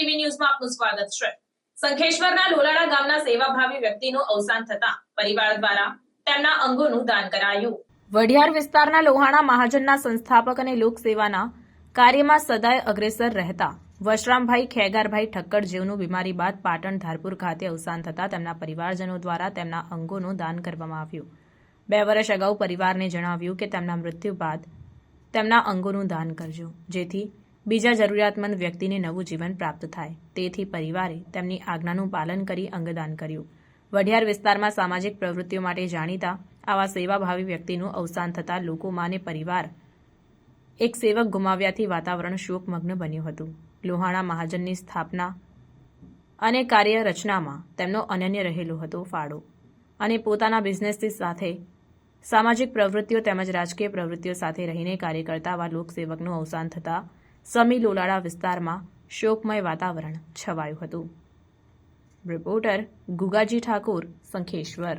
આપનું સ્વાગત છે. સંખેશ્વરના લોલાડા ગામના સેવાભાવી વ્યક્તિનું અવસાન થતા પરિવાર દ્વારા તેમના અંગોનું દાન કરાયું. વઢિયાર વિસ્તારના લોહાણા મહાજનના સંસ્થાપક અને લોકસેવાના કાર્યમાં સદાય અગ્રેસર રહેતા વશરામભાઈ ખેગારભાઈ ઠક્કર જેવનું બીમારી બાદ પાટણ ધારપુર ખાતે અવસાન થતા તેમના પરિવારજનો દ્વારા તેમના અંગોનું દાન કરવામાં આવ્યું. બે વર્ષ અગાઉ પરિવારને જણાવ્યું કે તેમના મૃત્યુ બાદ તેમના અંગોનું દાન કરજો. જેથી બીજા જરૂરિયાતમંદ વ્યક્તિને નવું જીવન પ્રાપ્ત થાય. તેથી પરિવારે તેમની આજ્ઞાનું પાલન કરી અંગદાન કર્યું. વઢિયાર વિસ્તારમાં સામાજિક પ્રવૃત્તિઓ માટે જાણીતા આવા સેવાભાવી વ્યક્તિનું અવસાન થતાં લોકોમાં પરિવાર એક સેવક ગુમાવ્યાથી વાતાવરણ શોકમગ્ન બન્યું હતું. લોહાણા મહાજનની સ્થાપના અને કાર્ય રચનામાં તેમનો અનન્ય રહેલો હતો ફાળો. અને પોતાના બિઝનેસની સાથે સામાજિક પ્રવૃત્તિઓ તેમજ રાજકીય પ્રવૃત્તિઓ સાથે રહીને કાર્ય કરતા આવા લોકસેવકનું અવસાન થતાં સમી લોલાડા વિસ્તારમાં શોકમય વાતાવરણ છવાયું હતું. રિપોર્ટર ગુગાજી ઠાકોર સંખેશ્વર.